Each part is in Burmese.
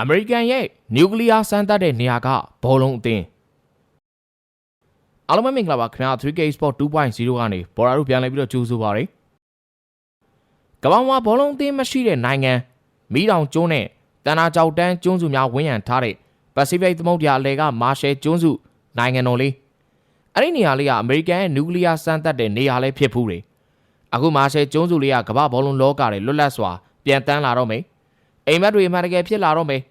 အမေရိကန်ရဲ့နျူကလ িয়ার စမ်းသပ်တဲ့နေရာကဘောလုံးအသင်းအားလုံးပဲမင်္ဂလာပါခင်ဗျာ 3K Sport 2.0ကနေဘော်ရာတို့ပြန်လည်ပြီးတော့ကြိုးဆိုပါရစေကမ္ဘာမှာဘောလုံးအသင်းမရှိတဲ့နိုင်ငံမိတောင်ကျွန်းနဲ့တန်နာကြောက်တန်းကျွန်းစုများဝန်းရံထားတဲ့ Pacific သမုဒ္ဒရာအလယ်ကမာရှယ်ကျွန်းစုနိုင်ငံတော်လေးအဲ့ဒီနေရာလေးကအမေရိကန်ရဲ့နျူကလ িয়ার စမ်းသပ်တဲ့နေရာလေးဖြစ်ဖူးတယ်အခုမာရှယ်ကျွန်းစုလေးကကမ္ဘာဘောလုံးလောကတွေလွတ်လပ်စွာပြန်တန်းလာတော့မယ် အိမ်မက်တွေအမှန်တကယ်ဖြစ်လာတော့မယ်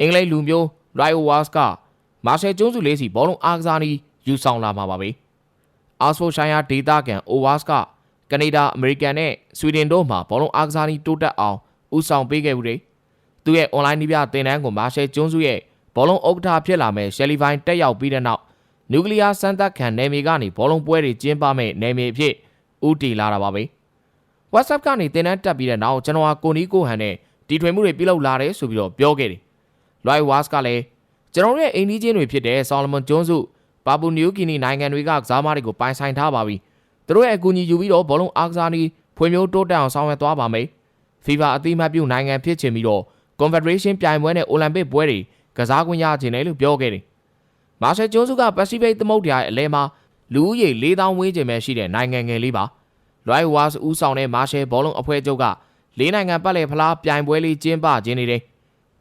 အင်္ဂလိပ်လူမျိုး Ryo Wars ကမာရှယ်ကျွန်းစုလေးစီဘောလုံးအားကစားနည်းယူဆောင်လာမှာပါပဲ။ Oxford Shire ဒေတာကန် Owers ကကနေဒါအမေရိကန်နဲ့ဆွီဒင်တို့မှာဘောလုံးအားကစားနည်းတိုးတက်အောင်ဦးဆောင်ပေးခဲ့ဘူးတယ်။သူရဲ့ online နည်းပြသင်တန်းကိုမာရှယ်ကျွန်းစုရဲ့ဘောလုံးဥက္ကဋ္ဌဖြစ်လာမဲ့ Shelly Vine တက်ရောက်ပြီးတဲ့နောက်နျူကလ িয়ার စမ်းသပ်ခံနယ်မြေကနေဘောလုံးပွဲတွေကျင်းပမဲ့နယ်မြေအဖြစ်ဦးတည်လာတာပါပဲ။ WhatsApp ကနေသင်တန်းတက်ပြီးတဲ့နောက်ကျွန်တော်ဟာကိုနီကိုဟန်နဲ့ တီထွင်မှုတွေပြုလုပ်လာတယ်ဆိုပြီးတော့ပြောခဲ့တယ်။ Lloyd Wars ကလည်းကျွန်တော်ရဲ့အိမ်ကြီးချင်းတွေဖြစ်တဲ့ Solomon ကျွန်းစုပါပူနယူဂီနီနိုင်ငံတွေကကစားမတွေကိုပိုင်ဆိုင်ထားပါပြီ။သူတို့ရဲ့အကူအညီယူပြီးတော့ဘောလုံးအားကစားနည်းဖွံ့ဖြိုးတိုးတက်အောင်ဆောင်ရွက်သွားပါမယ်။ FIFA အသိအမှတ်ပြုနိုင်ငံဖြစ်ချင်ပြီးတော့ Confederation ပြိုင်ပွဲနဲ့ Olympic ပွဲတွေကစားခွင့်ရချင်တယ်လို့ပြောခဲ့တယ်။မာရှယ်ကျွန်းစုက Pacific သမုဒ္ဒရာရဲ့အလဲမှာလူဦးရေ4000ဝန်းကျင်ပဲရှိတဲ့နိုင်ငံငယ်လေးပါ။ Lloyd Wars ဦးဆောင်တဲ့မာရှယ်ဘောလုံးအဖွဲ့ချုပ်က လေးနိုင်ငံပတ်လည်ဖလားပြိုင်ပွဲလေးကျင်းပခြင်းနေတယ်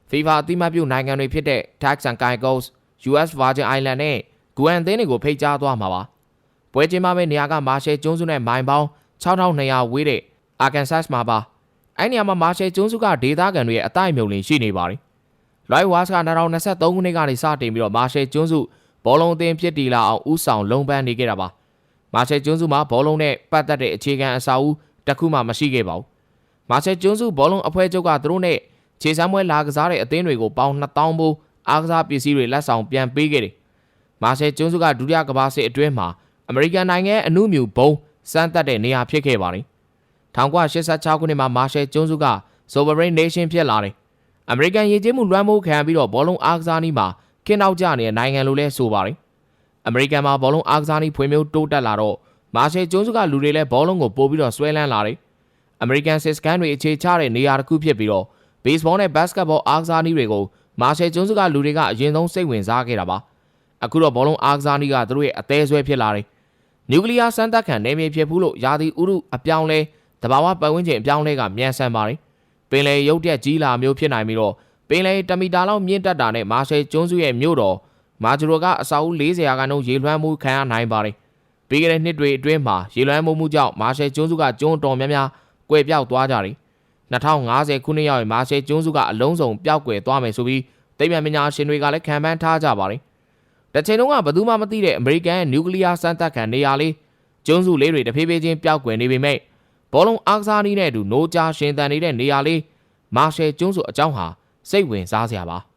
FIFA အတိမတ်ပြုနိုင်ငံတွေဖြစ်တဲ့ Turks and Caicos, US Virgin Island နဲ့ Guam သင်းတွေကိုဖိတ်ကြားသွားမှာပါ။ပွဲကျင်းပမယ့်နေရာကမာရှယ်ကျွန်းစုနဲ့မိုင်ပေါင်း6200ဝေးတဲ့ Arkansas မှာပါ။အဲ့နေရာမှာမာရှယ်ကျွန်းစုကဒေသခံတွေရဲ့အတိုင်းမြုံလင်ရှိနေပါတယ်။ Lloyd Wars က2023ခုနှစ်ကနေစတင်ပြီးတော့မာရှယ်ကျွန်းစုဘောလုံးအသင်းဖြစ်တည်လာအောင်ဥဆောင်လုံးပန်းနေခဲ့တာပါ။မာရှယ်ကျွန်းစုမှာဘောလုံးနဲ့ပတ်သက်တဲ့အခြေခံအစာအုပ်တစ်ခုမှမရှိခဲ့ပါဘူး။ မာရှယ်ကျွန်းစုဘောလုံးအဖွဲ့ချုပ်ကသူတို့နဲ့ခြေစမ်းပွဲလာကစားတဲ့အသင်းတွေကိုပေါင်း2000ဘိုးအားကစားပစ္စည်းတွေလက်ဆောင်ပြန်ပေးခဲ့တယ်။မာရှယ်ကျွန်းစုကဒုတိယကမ္ဘာစစ်အတွင်းမှာအမေရိကန်နိုင်ငံအမှုမြူဘုံစမ်းသပ်တဲ့နေရာဖြစ်ခဲ့ပါတယ်။1986ခုနှစ်မှာမာရှယ်ကျွန်းစုက Sovereign Nation ဖြစ်လာတယ်။အမေရိကန်ရည်ကြီးမှုလွှမ်းမိုးခံပြီးတော့ဘောလုံးအားကစားနည်းမှာခင်းနောက်ကျနေတဲ့နိုင်ငံလိုလဲဆိုပါတယ်။အမေရိကန်မှာဘောလုံးအားကစားနည်းဖွံ့ဖြိုးတိုးတက်လာတော့မာရှယ်ကျွန်းစုကလူတွေလည်းဘောလုံးကိုပို့ပြီးတော့ဆွဲလန်းလာတယ်။ အမေရိကန်စစ်စကန်တွေအခြေချတဲ့နေရာတစ်ခုဖြစ်ပြီးတော့ဘေ့စ်ဘောနဲ့ဘတ်စကတ်ဘောအားကစားနည်းတွေကိုမာရှယ်ကျွန်းစုကလူတွေကအရင်ဆုံးစိတ်ဝင်စားခဲ့တာပါအခုတော့ဘောလုံးအားကစားနည်းကသူတို့ရဲ့အသေးဆွဲဖြစ်လာတယ်နျူကလ িয়ার စမ်းသပ်ခံနေမြေဖြစ်ဘူးလို့ယာတီဥရုအပြောင်းလဲတဘာဝပတ်ဝန်းကျင်အပြောင်းလဲကမြန်ဆန်ပါတယ်ပင်လယ်ရုတ်တက်ကြီးလာမျိုးဖြစ်နိုင်ပြီးတော့ပင်လယ်တမီတာလောက်မြင့်တက်တာနဲ့မာရှယ်ကျွန်းစုရဲ့မြို့တော်မာဂျရိုကအစာအုပ်40ရာခိုင်နှုန်းရေလွှမ်းမှုခံရနိုင်ပါတယ်ပြီးခဲ့တဲ့နှစ်တွေအတွင်းမှာရေလွှမ်းမှုမှုကြောင့်မာရှယ်ကျွန်းစုကကျွန်းတော်များများ ကွယ်ပြောက်သွားကြတယ်2050ခုနှစ်ရောက်ရင်မာရှယ်ကျွန်းစုကအလုံးစုံပျောက်ကွယ်သွားမယ်ဆိုပြီးသိပ္ပံပညာရှင်တွေကလည်းခံမှန်းထားကြပါတယ်။တစ်ချိန်လုံးကဘယ်သူမှမသိတဲ့အမေရိကန်ရဲ့နျူကလ িয়ার စမ်းသပ်ခံနေရာလေးကျွန်းစုလေးတွေတဖြည်းဖြည်းချင်းပျောက်ကွယ်နေပေမဲ့ဘောလုံးအားကစားနည်းနဲ့အတူနိုးကြားရှင်သန်နေတဲ့နေရာလေးမာရှယ်ကျွန်းစုအကြောင်းဟာစိတ်ဝင်စားစရာပါ။